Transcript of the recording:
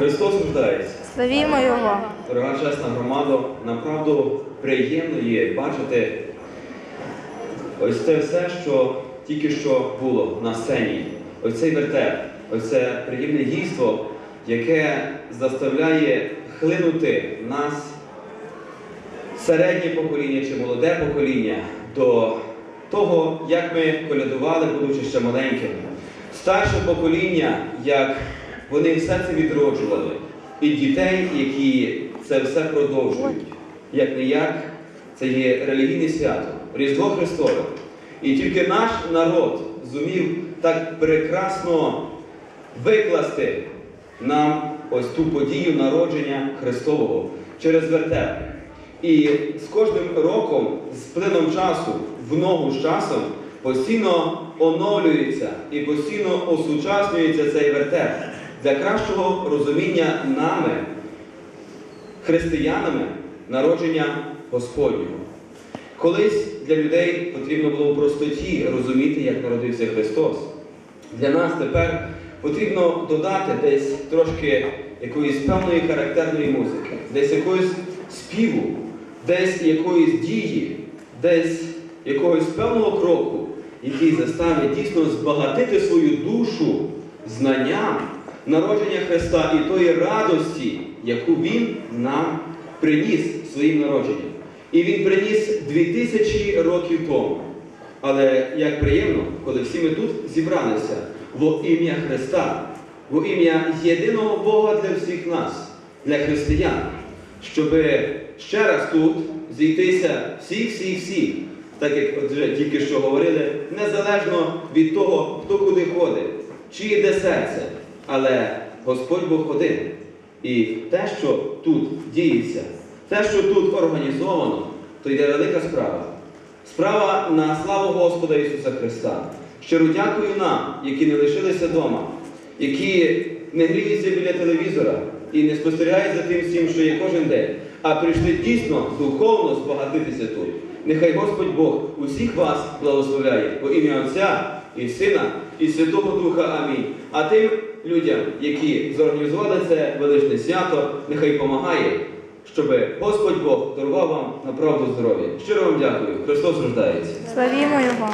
Христос рождається. Славімо Його! Дорога чесна громада, направду приємно є бачити ось це все, що тільки що було на сцені. Ось цей вертеп, ось це приємне дійство, яке заставляє хлинути нас середнє покоління чи молоде покоління до того, як ми колядували, будучи ще маленькими. Старше покоління, як вони все це відроджували, і дітей, які це все продовжують. Як не як, це є релігійне свято, Різдво Христове. І тільки наш народ зумів так прекрасно викласти нам ось ту подію народження Христового через вертеп. І з кожним роком, з плином часу, в ногу з часом, постійно оновлюється і постійно осучаснюється цей вертеп для кращого розуміння нами, християнами, народження Господнього. Колись для людей потрібно було в простоті розуміти, як народився Христос. Для нас тепер потрібно додати десь трошки якоїсь певної характерної музики, десь якогось співу, десь якоїсь дії, десь якогось певного кроку, який заставить дійсно збагатити свою душу знанням народження Христа і тої радості, яку Він нам приніс своїм народженням. І Він приніс 2000 років тому. Але як приємно, коли всі ми тут зібралися во ім'я Христа, во ім'я єдиного Бога для всіх нас, для християн, щоб ще раз тут зійтися всіх-всіх-всіх, так як вже тільки що говорили, незалежно від того, хто куди ходить, чиє де серце, але Господь Бог один. І те, що тут діється, те, що тут організовано, то йде велика справа. Справа на славу Господа Ісуса Христа. Щиро дякую нам, які не лишилися вдома, які не гріються біля телевізора і не спостерігають за тим всім, що є кожен день, а прийшли дійсно духовно збагатитися тут. Нехай Господь Бог усіх вас благословляє во ім'я Отця і Сина, і Святого Духа. Амінь. А тим людям, які зорганізували це величне свято, нехай помагає, щоб Господь Бог дарував вам на правду здоров'я. Щиро вам дякую. Христос рождається. Славімо Його!